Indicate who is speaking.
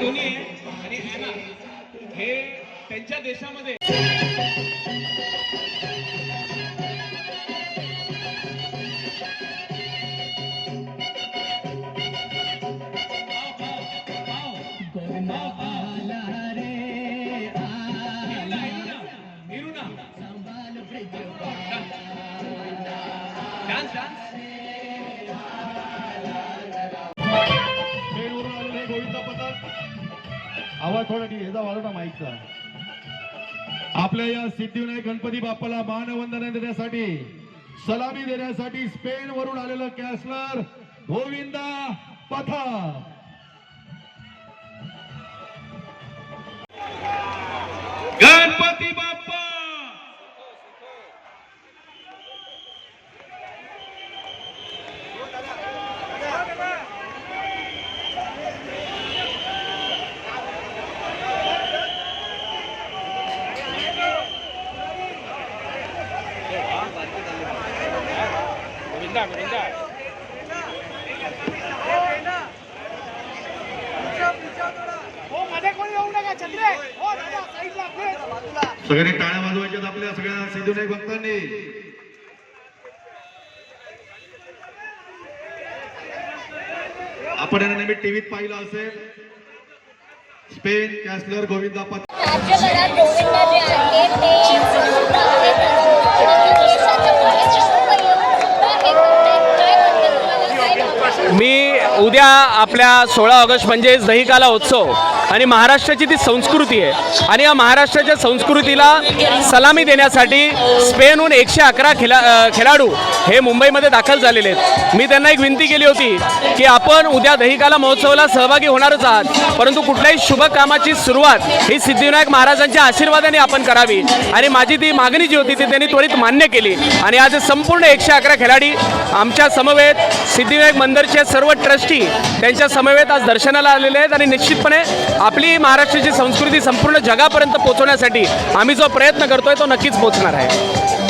Speaker 1: दोन्ही आहे. आणि ॲना हे त्यांच्या देशामध्ये डान्स डान्स
Speaker 2: आवाज थोडा ठीक याचा वाजवता माईकचा आपल्या या सिद्धिविनायक गणपती बाप्पाला मानवंदना देण्यासाठी सलामी देण्यासाठी स्पेन वरून आलेलं कॅसलर गोविंदा पथा गणपती बाप्पा
Speaker 3: हो मध्ये
Speaker 2: सगळ्यांनी टाळ्या वाजवायच्यात आपल्या सगळ्या सिद्धिविनायक भक्तांनी. आपण यांना नेहमी टीव्हीत पाहिलं असेल. स्पेन कॅसलर गोविंदा पथक
Speaker 4: राज्यभरात गोविंदा जे आहे ते
Speaker 5: उद्या आपल्या सोळा ऑगस्ट म्हणजेच दहिकाला उत्सव. आणि महाराष्ट्राची ती संस्कृती आहे. आणि या महाराष्ट्राच्या संस्कृतीला सलामी देण्यासाठी स्पेनहून एकशे अकरा खेळा खेळाडू हे मुंबईमध्ये दाखल झालेले आहेत. मी त्यांना एक विनंती केली होती की आपण उद्या दहिकाला महोत्सवाला सहभागी होणारच आहात परंतु कुठल्याही शुभ कामाची सुरुवात ही सिद्धिविनायक महाराजांच्या आशीर्वादाने आपण करावी. आणि माझी ती मागणी जी होती ती त्यांनी त्वरित मान्य केली. आणि आज संपूर्ण एकशे अकरा खेळाडी आमच्या समवेत सिद्धिविनायक मंदिरचे सर्व ट्रस्ट त्यांच्या समवेत आज दर्शनाला आलेले आहेत आणि निश्चितपणे आपली महाराष्ट्राची संस्कृती संपूर्ण जगापर्यंत पोहोचवण्यासाठी आम्ही जो प्रयत्न करतोय तो नक्कीच पोहोचणार आहे.